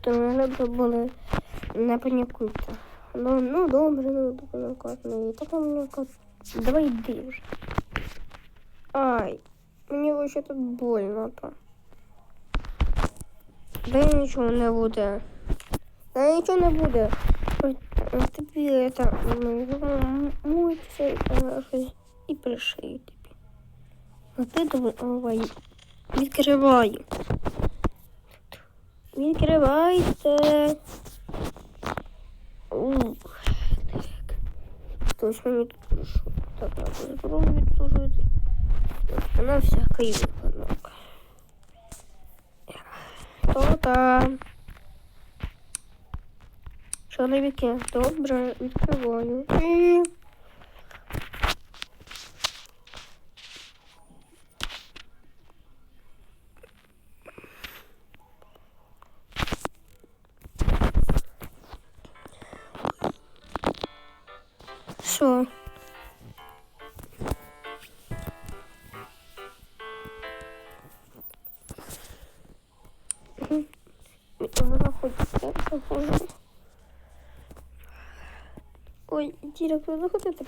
треба були не панікуйте. Ну, ну добре, ну добре, ну так мені Давай йди. Ай, мені вообще тут больно то. Да нічого не буде. Да нічого не буде. Ой, Тобі это муться і пришию тобі. А ти давай відкривай. Відкривайте. Ух, так. Хтось мені тут. Так, треба зброю відслужити. Вона всякий випадок. Хто там? Чоловіки, добре, відкриваю. Ой, директор, заходите.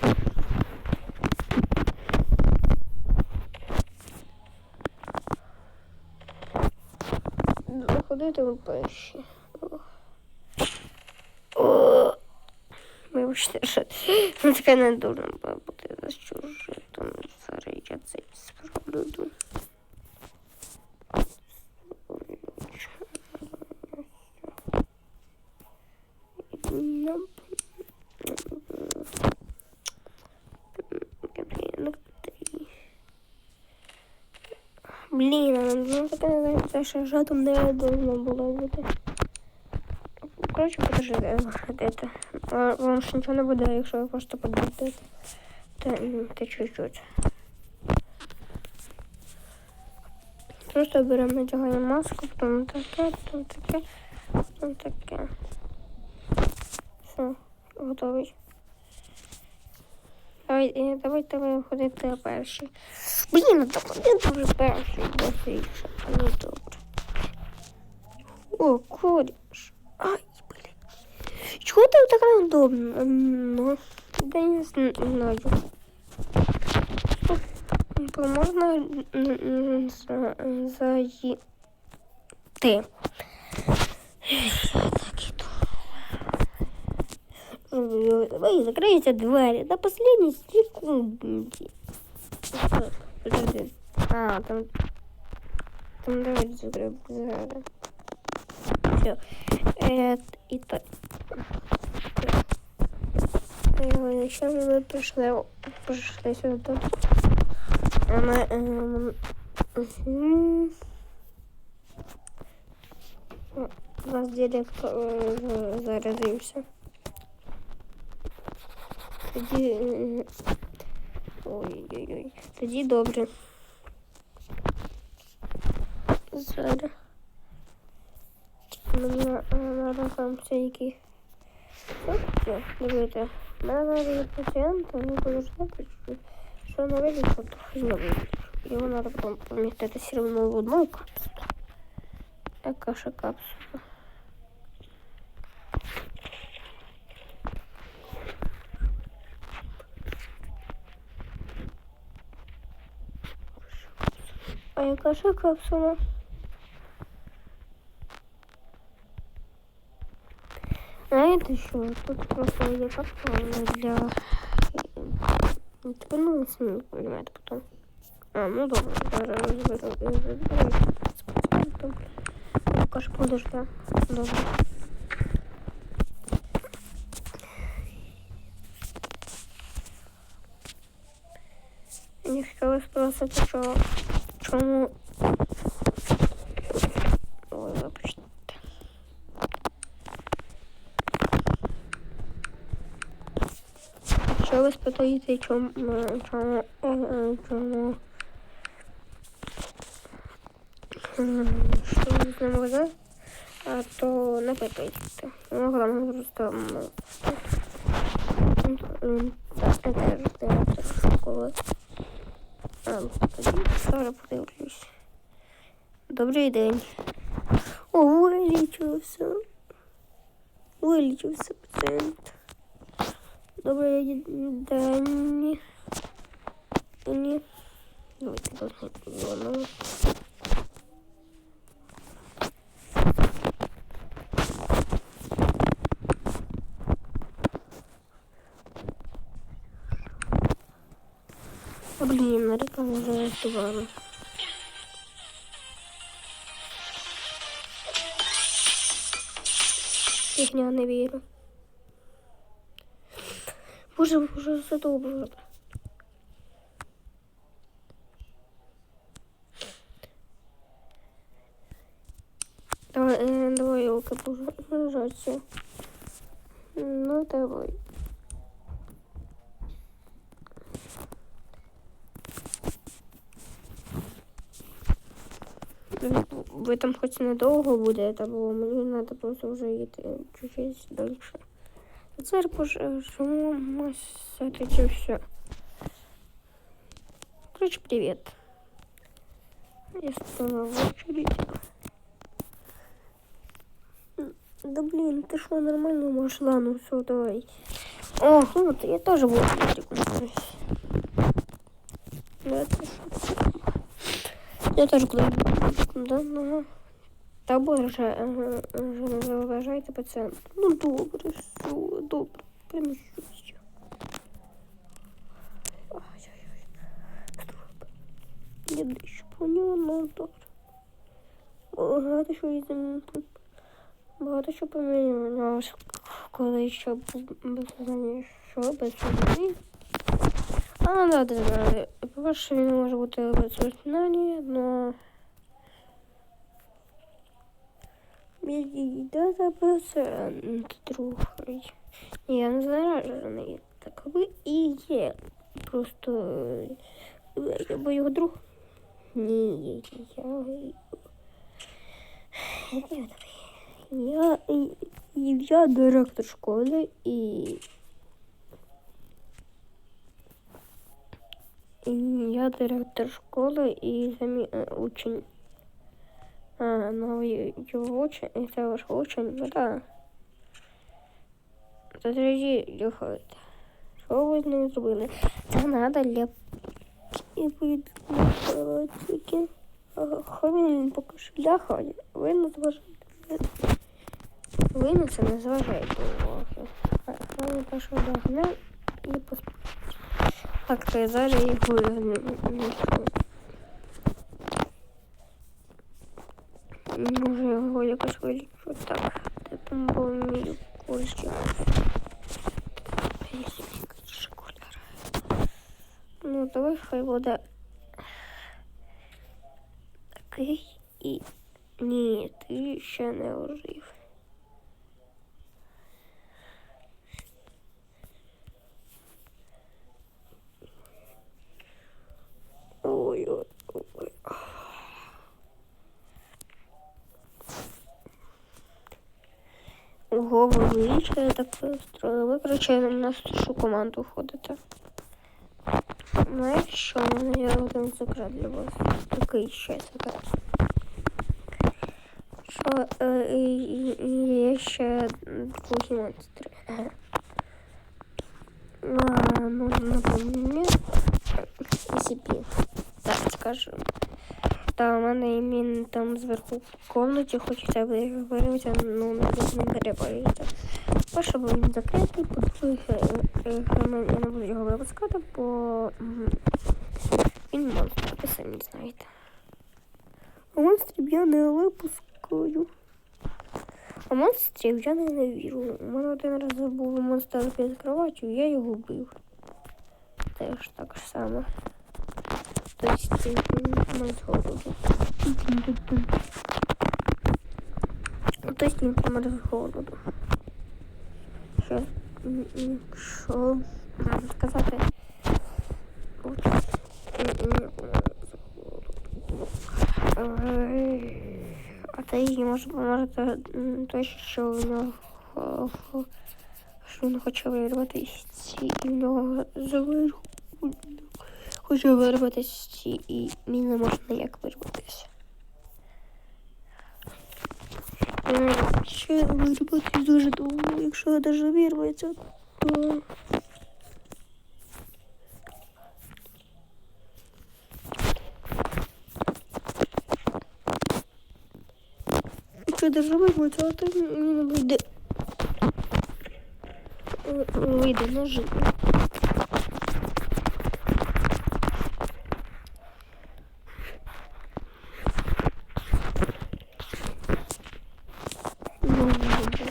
Заходите ви перші. Вибачте, що ну, таке не дурно було бути за чужим. Зараз я це справлю. Nope. Блін, ну це ще жадом не должно було бути. Коротше, подожди, это. Вам ж нічого не буде, якщо ви просто подивитесь. Та, та чуть-чуть. Просто беремо надягаємо маску, потім таке, потім таке, потім таке. Все, готовий. Давай, е, давайте ви ходите перший. Блін, ну так один дуже перший досить. Ну добре. О, коріш. Ай, блін. Чого там так неудобно? Ем, Ну, да не знаю. Стоп, Можна м, м, за- заїти. Так іду. Ой, Вы закройте двери до последней секунды. Подожди. А, там... Там давайте закроем. Все. Это и так. Сейчас мы пришли, пришли сюда. Она... эм. У нас директор э, заразився. Тоді. е, Ой-ой-ой. Тоді добре. Зараз. Мені треба там всякі. Все, дивіться. У мене зараз є пацієнт, він буде ждати, що на виліт от хріна виліт. Його треба потім помістити все одно в одну капсулу. Яка ще капсула? А яка ще капсула? Знаєте що? Тут просто є капсула для... Тепер ну, самі розумієте потім. А, ну добре, зараз розберу. Я заберу. Там Покаж подожди. Добре. Якщо ви спросите, що чому. Ой, вибачте. Якщо ви спитаєте, чому, е, чому, е, е, чому, е, що з ним буде, а то не питайте. Ну, там просто м, м, так, це теж директор школи. А, тоді зараз подивлюсь. Добрий день. О, виліт. Вилічився. Вилічився пацієнт. Добре, Дані. Ні. Давайте познайомимо. Вже рятували. Фігня не вірю. Боже, вже все добре. Давай, э, давай елка пожаться. Ну, давай. Ну, Ви там хоч недовго будете, бо мені треба просто вже йти чуть-чуть далі. Це пожежу, все-таки все. Короче, привет. Я стала в очередь. Да блин, ты что, нормально можешь? Ладно, все, давай. О, ну, я тоже буду Да, что? Я тоже куда-нибудь. Да, ну. Та боже, вже не заважайте пацієнту. Ну добре, все, добре, приміщуся. Ай-яй-яй. Я дещо поняла, ну добре. Багато що із Багато що помінялося, коли ще без що без. А, да, да, да. По-перше, він може бути без знання, но... Да, да, процент другий. Я не заражений. Так ви і є. Просто я бо його друг. Ні, я. Я, я, я директор школи і. і я директор школи і замі... учень. А, ну его очень, это ваш очень, ну да. Тоді лягайте. Що ви з ним зробили? Це надо леп. І будуть тільки. Хай він поки що лягає. Ви не зважаєте. Ви на це не зважаєте уваги. Хай він поки що лягне і поспить. Так, то я зараз його не Може його якось вилічу. Так, де там був мій кольчик. Шоколяр. Ну, давай хай буде такий і... Ні, ти ще не ожив. вирішили так строїли. Ви, коротше, на нашу команду входите. Знаєте що, у мене є один секрет для вас. Такий ще секрет. Що е, є ще другі монстри. А, ну, наприклад, SCP. Так, скажем. Та у мене імін там зверху в комнаті, хочеться виявитися, ну, не переборюється. Перше, бо він закритий, по-друге, я не буду його випускати, бо він монстр, ви самі знаєте. Монстрів я не випускаю. А монстрів я не не вірю. У мене один раз був монстр під кроватю, я його вбив. Теж так само. То есть с голоду. То есть не помер з голоду. Що, що нам сказати? А ти може поможете той, що в нього що він хоче вирватися і в нього зверху Хочу вирватися і мені не можна ніяк вирватися. Е, Ще вирубати дуже довго. Якщо даже вирветься, то. Якщо даже вирветься, то він вийде. Е, Вийде на житло. Ну, добре.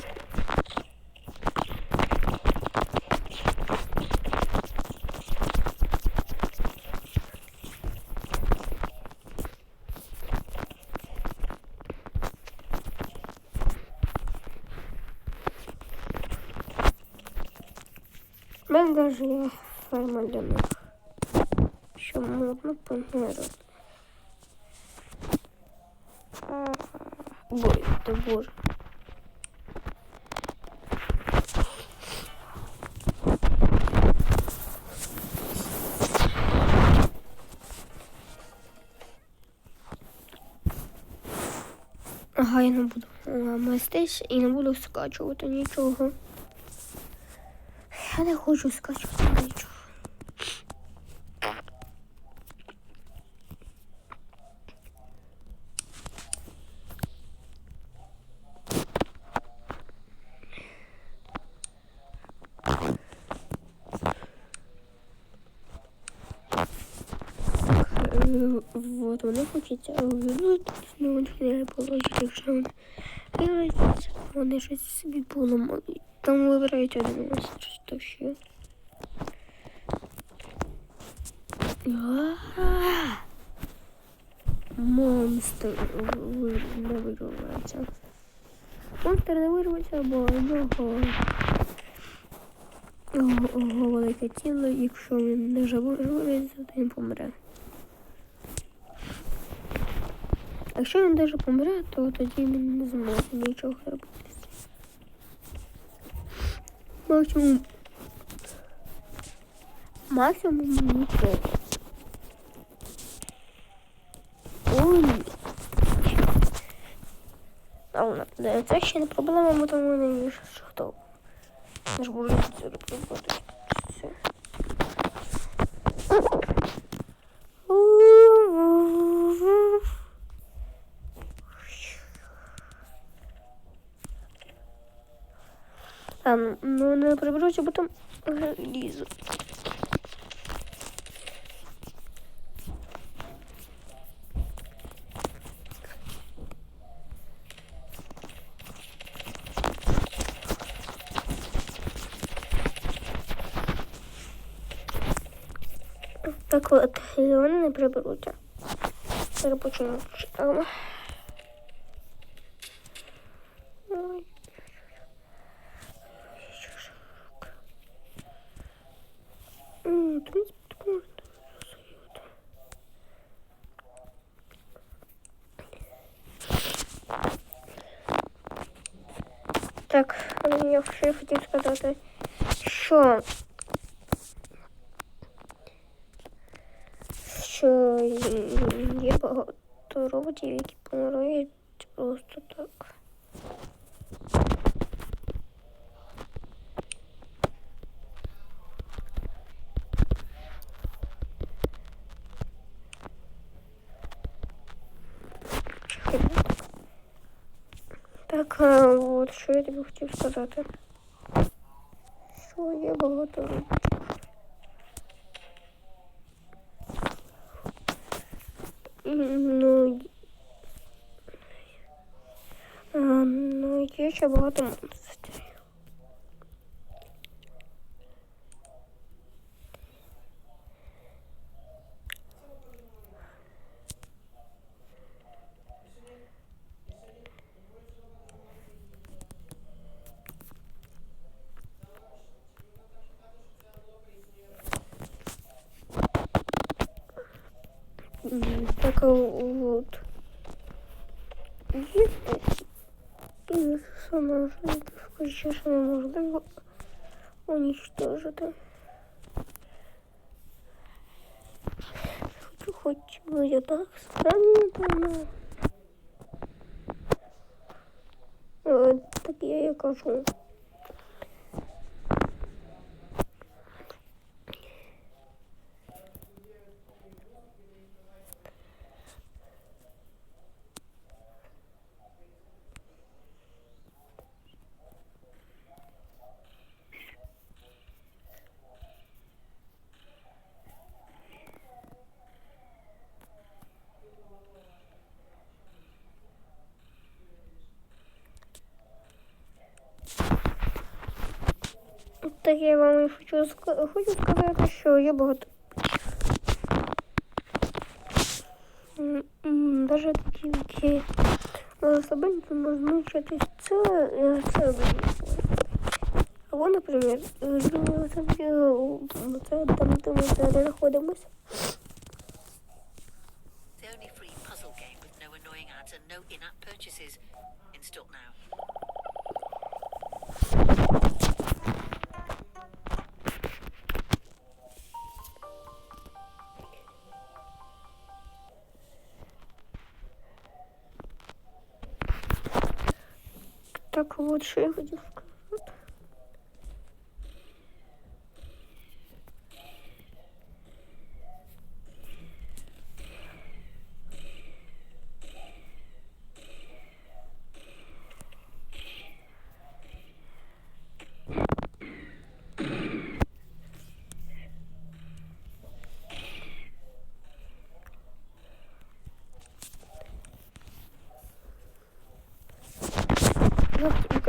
У мене даже є ферма для них. Що можна помирати. Бой, ти боже. Ага, я не буду мастись і не буду скачувати нічого. Я не хочу скачувати нічого. Вот, вони хочуть вернути, ну вони не положить, якщо вони вони щось собі поламають. Там вибирають один монстр, що ще. Монстр не вирвається. Монстр не вирветься, бо його його, велике тіло, якщо він не живиться, то він помре. Якщо він даже помре, то тоді він не зможе нічого робити. Максимум. Максимум нічого. Ой. Ладно, це ще не проблема, бо тому не що хто. Ж можу це робити. Ну не приберуся, бо там е, лізу. Так от, і вони не приберуться. Зараз почнемо. читати. Ой. М, в принципе, так можно засоювати. Так, я ще хотів сказати, що що є багато роботів, які помирають просто так. Так, а, от що я тобі хотів сказати. Що я багато. Ну, а, ну, є ще багато монстрів. І сама ж що неможливо уничтожити. Хочу хоч я так странно, так я і кажу. Хочу, хочу сказати, що я багато. Даже які собаки можна вчитись це, е, це. Або, наприклад, там, е, там, де ми зараз Так вот, що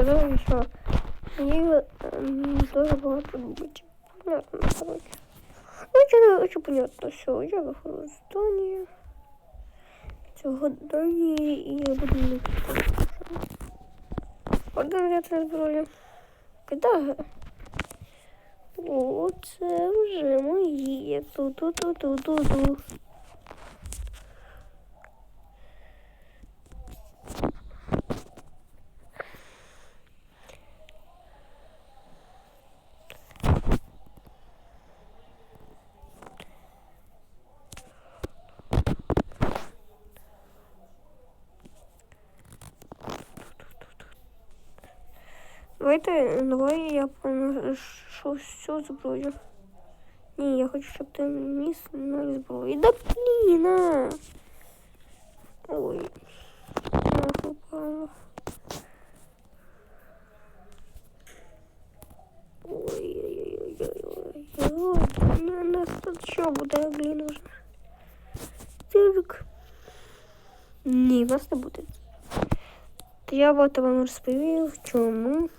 казала, що мені ем, дуже багато любить. Понятно, коротше. Ну, не очень понятно, що я виходжу з Данії. Цього Данії і я буду не Один взяти зброю. Кида. О, це вже моє. Ту-ту-ту-ту-ту-ту. Давайте, давай я поношу всю зброю. Ні, я хочу, щоб ти ніс на зброю. Да блін! Ой. Я упала. Ой-ой-ой-ой-ой. На нас тут що буде, блін, уже? Цирк. Ні, вас не буде. Я от вам розповів, чому.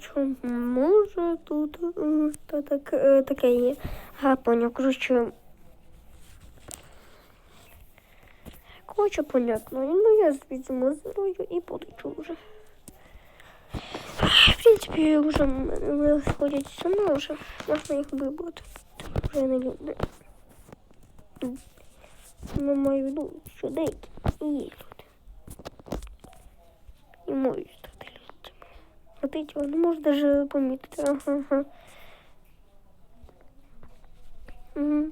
Чому ж тут та так, е, таке є? Ага, поняв. Коротше. Коротше, понятно. Ну, я візьму зброю і полечу вже. В принципі, вже сходять сюди, вже можна їх вибрати. Вже не люди. Ну, в виду, що деякі є люди. І людьми. А ти цього не можеш навіть помітити. Ага, ага. Угу.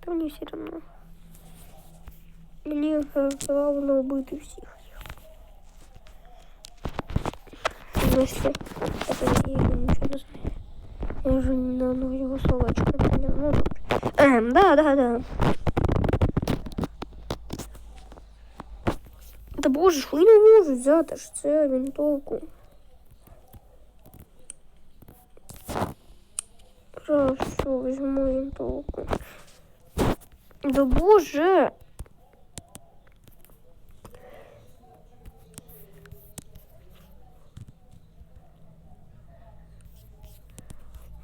Та мені все одно. Мені головне вбити всіх. Если это я ничего не знаю. Я уже на ну, его словечко не поняла. Ну, добре. Ем, да, да, да. Та боже ж, ви не можу взяти ж це винтовку. Все, візьму винтовку. Да боже!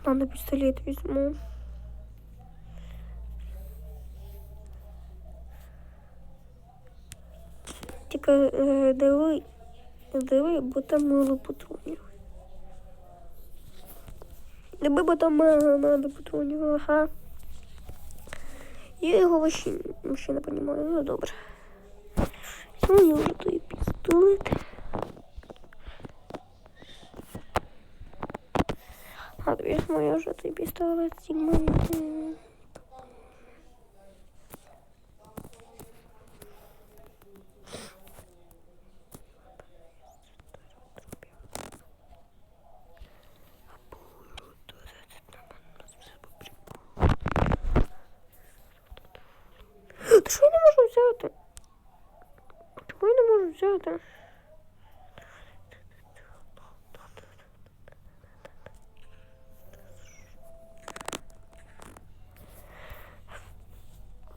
Ладно, пистолет возьму. Тільки е, диви, диви, бо там мало патронів. Диви, бо там мало, у него, ага. Я його вообще, вообще не понимаю, ну добре. Ну, я вже той пістолет. А візьму я вже той пістолет Сігма.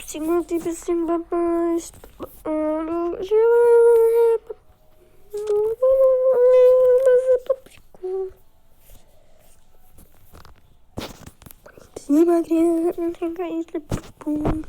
Single deep single burst. Paprika. Sigma Green, não Green, Sigma Green.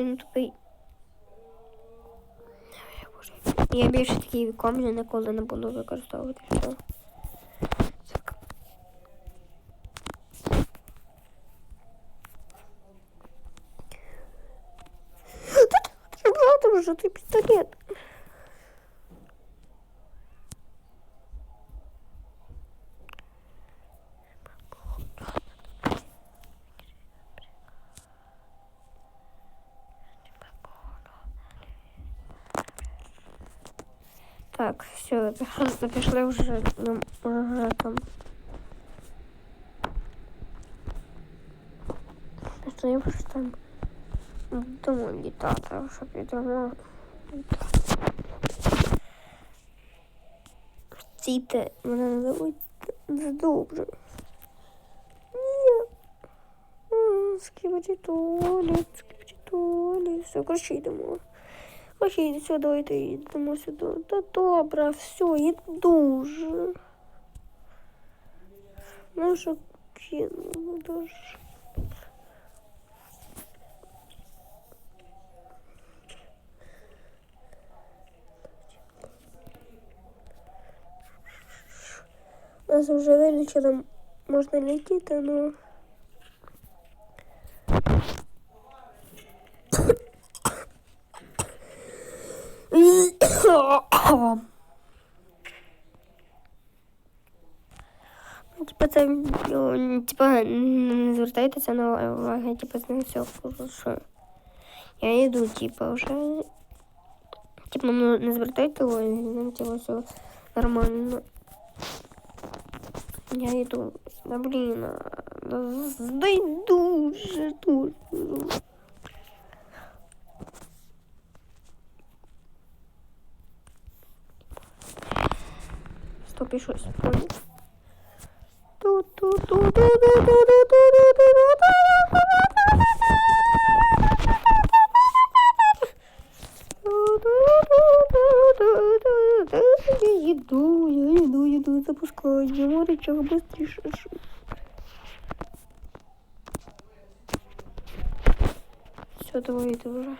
Він такий. Я більше такий віком ніколи не буду використовувати. Все. Так. Та ти брати вже той пістолет. Так, все, пішли, пішли вже, ну, вже там. Пішли вже там. Думаю, літати, щоб підемо. Стійте, мене не зовуть добре. Ні. Скибаді туалет, скибаді туалет. Все, коротше, йдемо. Окей, все, давайте йдемо сюди. Та добре, все, йду вже. Ну, що кинула дуже. Нас вже вилічили, можна летіти, но... Ну, Типа це, ну, типа, не звертайтеся на увагу, типа, з ним все хорошо. Я йду, типа, вже. Типа, ну, не звертайте увагу, з ним, типа, все нормально. Я йду. Да блін, здойду вже тут. Стоп, і щось. Понял? Я иду, я иду, запускаю, рычаг быстрее. Все, давай, иду уже.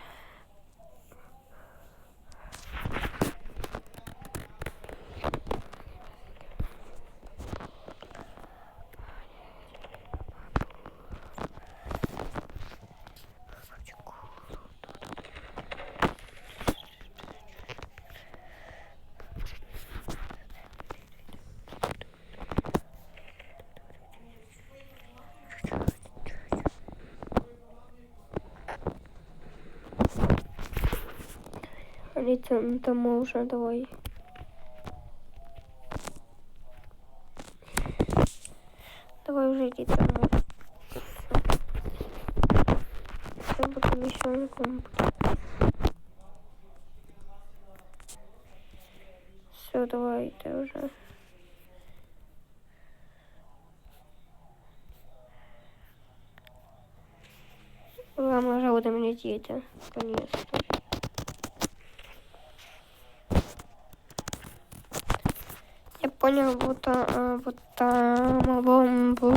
Алиса, ну там мы уже давай. Давай уже иди там. Все, потом еще на комп. Все, давай, ты уже. Ладно. мама вже буде мені діти. Конечно. Я понял, вот, а, вот там бомбу.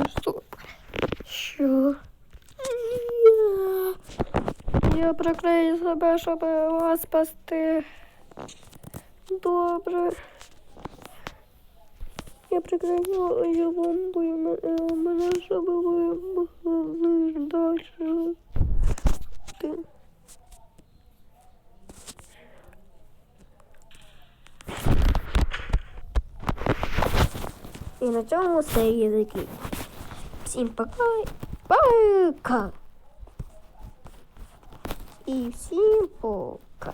Що? Я приклею себе, щоб вас спасти. Добре. Я приклею е, мене, щоб ви могли далі. І на цьому все язики. Всім пока. Пока. І всім пока.